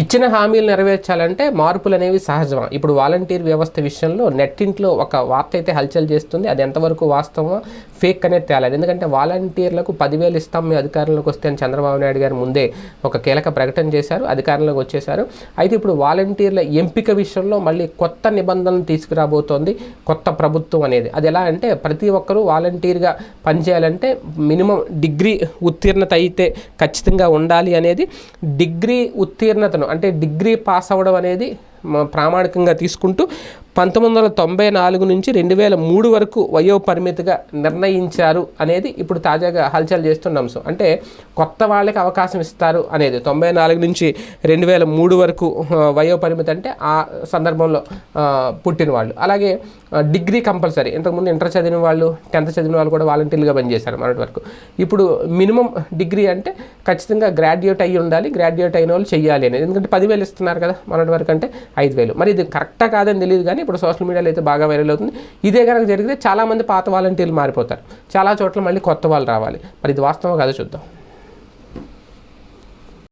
ఇచ్చిన హామీలు నెరవేర్చాలంటే మార్పులు అనేవి సహజమా? ఇప్పుడు వాలంటీర్ వ్యవస్థ విషయంలో నెట్టింట్లో ఒక వార్త అయితే హల్చల్ చేస్తుంది. అది ఎంతవరకు వాస్తవమా? ఫేక్ అనేది తేలాలి. ఎందుకంటే వాలంటీర్లకు పదివేలు ఇస్తాం మీ అధికారంలోకి వస్తే అని చంద్రబాబు నాయుడు గారు ముందే ఒక కీలక ప్రకటన చేశారు. అధికారంలోకి వచ్చేశారు. అయితే ఇప్పుడు వాలంటీర్ల ఎంపిక విషయంలో మళ్ళీ కొత్త నిబంధనలు తీసుకురాబోతోంది కొత్త ప్రభుత్వం అనేది. అది ఎలా అంటే ప్రతి ఒక్కరూ వాలంటీర్గా పనిచేయాలంటే మినిమం డిగ్రీ ఉత్తీర్ణత అయితే ఖచ్చితంగా ఉండాలి అనేది. డిగ్రీ ఉత్తీర్ణతను అంటే డిగ్రీ పాస్ అవ్వడం అనేది ప్రామాణికంగా తీసుకుంటూ పంతొమ్మిది వందల తొంభై నాలుగు నుంచి రెండు వేల మూడు వరకు వయో పరిమితిగా నిర్ణయించారు అనేది ఇప్పుడు తాజాగా హల్చల్ చేస్తున్న అంశం. అంటే కొత్త వాళ్ళకి అవకాశం ఇస్తారు అనేది తొంభై నాలుగు నుంచి రెండు వేల మూడు వరకు వయో పరిమితి అంటే ఆ సందర్భంలో పుట్టిన వాళ్ళు. అలాగే డిగ్రీ కంపల్సరీ ఇంతకుముందు ఇంటర్ చదివిన వాళ్ళు టెన్త్ చదివిన వాళ్ళు కూడా వాలంటీర్లుగా పనిచేశారు మొన్నటి వరకు. ఇప్పుడు మినిమం డిగ్రీ అంటే ఖచ్చితంగా గ్రాడ్యుయేట్ అయ్యి ఉండాలి గ్రాడ్యుయేట్ అయిన వాళ్ళు చెయ్యాలి అనేది. ఎందుకంటే పదివేలు ఇస్తున్నారు కదా మొన్నటి వరకు అంటే ఐదు వేలు. మరి ఇది కరెక్టా కాదని తెలియదు కానీ ఇప్పుడు సోషల్ మీడియాలో అయితే బాగా వైరల్ అవుతుంది. ఇదే కనుక జరిగితే చాలామంది పాత వాలంటీర్లు మారిపోతారు. చాలా చోట్ల మళ్ళీ కొత్త వాళ్ళు రావాలి. మరి ఇది వాస్తవం కదా చూద్దాం.